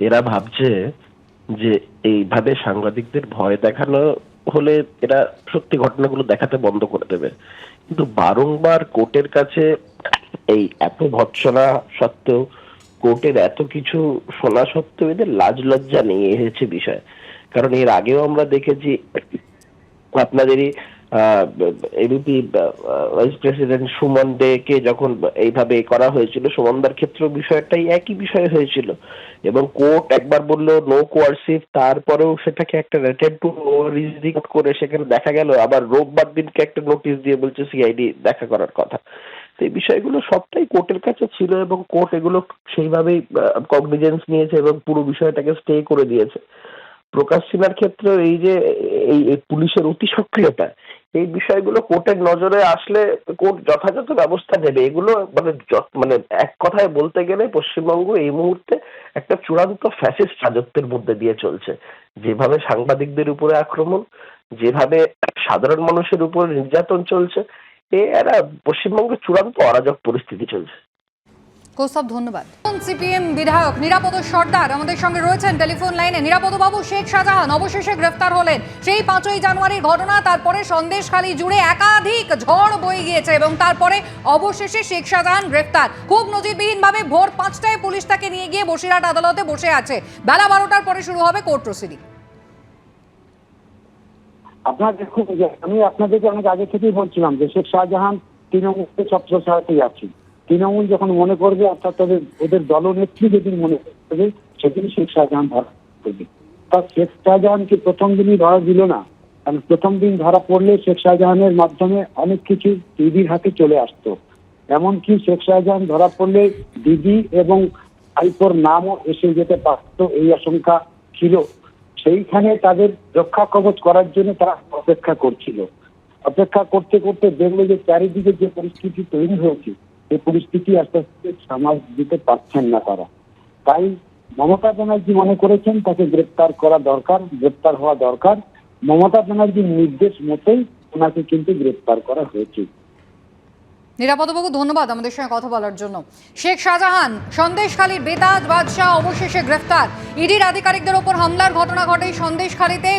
এরা ভাবছে যে এইভাবে সাংবাদিকদের ভয় দেখানো হলে এরা সত্যি ঘটনাগুলো দেখাতে বন্ধ করে দেবে। কিন্তু বারংবার কোর্টের কাছে এই এত ভৎসনা সত্ত্বেও কোর্টের এত কিছু শোনা সত্ত্বেও এদের লাজ লজ্জা নেই এ হচ্ছে বিষয়। কারণ এর আগেও আমরা দেখেছি আপনাদেরই ABP vice president Suman De কে যখন এইভাবে করা হয়েছিল সুমনদার ক্ষেত্রেও বিষয়টাই একই বিষয় হয়েছিল। এবং কোর্ট একবার বলল নো কোয়ারসিভ তারপরেও সেটাকে একটা রেটেড টু রিজিং করে সেখানে দেখা গেল, আবার রোববার দিনকে একটা নোটিশ দিয়ে বলছে, সিআইডি দেখা করার কথা। এই বিষয়গুলো সবটাই কোর্টের কাছে ছিল এবং কোর্ট এগুলো সেইভাবেই কগনিজেন্স নিয়েছে এবং পুরো বিষয়টাকে স্টে করে দিয়েছে। প্রকাশ সিনহার ক্ষেত্রে এই যে এই পুলিশের অতি সক্রিয়তা এই বিষয়গুলো কোর্টের নজরে আসলে কোর্ট যথাযথ ব্যবস্থা নেবে। এগুলো মানে মানে এক কথায় বলতে গেলে পশ্চিমবঙ্গ এই মুহূর্তে একটা চূড়ান্ত ফ্যাসিস্ট রাজত্বের মধ্যে দিয়ে চলছে। যেভাবে সাংবাদিকদের উপরে আক্রমণ, যেভাবে সাধারণ মানুষের উপর নির্যাতন চলছে, এ একটা পশ্চিমবঙ্গের চূড়ান্ত অরাজক পরিস্থিতি চলছে। কৌস্তব, ধন্যবাদ। সিপিএম বিধায়ক নিরাপদ সর্দার? আমাদের সঙ্গে রয়েছেন টেলিফোন লাইনে নিরাপদ বাবু শেখ শাহজাহান। অবশেষে গ্রেফতার হলেন। সেই পাঁচই জানুয়ারির ঘটনা, তারপরে সন্দেশখালী জুড়ে একাধিক ঝড় বয়ে গিয়েছে এবং তারপরে অবশেষে শেখ শাহজাহান গ্রেফতার। খুব নজিরবিহীনভাবে ভোর পাঁচটায় পুলিশ তাকে নিয়ে গিয়ে বসিরহাট আদালতে বসে আছে। বেলা বারোটার পরে শুরু হবে কোর্ট প্রসিডিং। আপনার দেখুন যে আমি আপনাদেরকে অনেক আগে থেকেই বলছিলাম যে শেখ শাহজাহান তৃণমূলকে ছত্র ছাড়াতেই আছে তৃণমূল যখন মনে করবে, অর্থাৎ তাদের, ওদের দলনেত্রী যেদিন মনে করবে, সেদিন শেখ শাহজাহান ধরা করবে তা শেখ শাহজাহানকে প্রথম দিনই ধরা দিল না? কারণ প্রথম দিন ধরা পড়লে শেখ শাহজাহানের মাধ্যমে অনেক কিছু দিদির হাতে চলে আসতো। এমনকি শেখ শাহজাহান ধরা পড়লে দিদি এবং আইপোর নামও এসে যেতে পারতো, এই আশঙ্কা ছিল। সেইখানে তাদের রক্ষা কবচ করার জন্য তারা অপেক্ষা করছিল। অপেক্ষা করতে করতে দেখল যে চারিদিকে যে পরিস্থিতি তৈরি হয়েছে সেই পরিস্থিতি আস্তে আস্তে সামাল দিতে পারছেন না তারা। তাই মমতা ব্যানার্জি মনে করেছেন তাকে গ্রেপ্তার করা দরকার, গ্রেপ্তার হওয়া দরকার। মমতা ব্যানার্জির নির্দেশ মতোই ওনাকে কিন্তু গ্রেপ্তার করা হয়েছে। নিরাপদবাবু ধন্যবাদ আমাদের সঙ্গে কথা বলার জন্য। শেখ শাহজাহান, সন্দেশখালীর বেতাজ বাদশাহ অবশেষে গ্রেফতার। ইডির আধিকারিকদের ওপর হামলার ঘটনা ঘটে সন্দেশখালীতে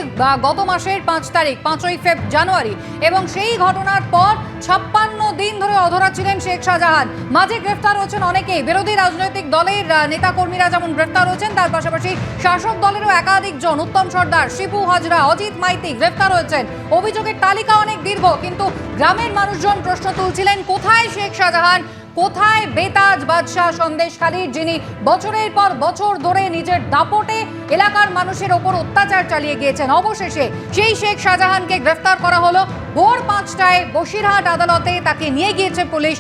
গত মাসের পাঁচ তারিখ, পাঁচই ফেব, জানুয়ারি। এবং সেই ঘটনার পর ছাপ্পান্ন দিন ধরে অধরা ছিলেন শেখ শাহজাহান। মাঝে গ্রেফতার হয়েছেন অনেকেই। বিরোধী রাজনৈতিক দলের নেতাকর্মীরা যেমন গ্রেফতার হয়েছেন, তার পাশাপাশি শাসক দলেরও একাধিক জন, উত্তম সর্দার, শিবু হাজরা, অজিত মাইতি গ্রেফতার হয়েছেন। অভিযোগের তালিকা অনেক দীর্ঘ, কিন্তু গ্রামের মানুষজন প্রশ্ন তুলছিলেন, কোথায় শেখ শাহজাহান? কোথায় বেতাজ বাদশাহ সন্দেশখালীর যিনি বছরের পর বছর ধরে নিজের দাপটে এলাকার মানুষের ওপর অত্যাচার চালিয়ে গিয়েছেন। অবশেষে সেই শেখ শাহজাহানকে গ্রেফতার করা হলো। ভোর পাঁচটায় বসিরহাট আদালতে তাকে নিয়ে গিয়েছে পুলিশ।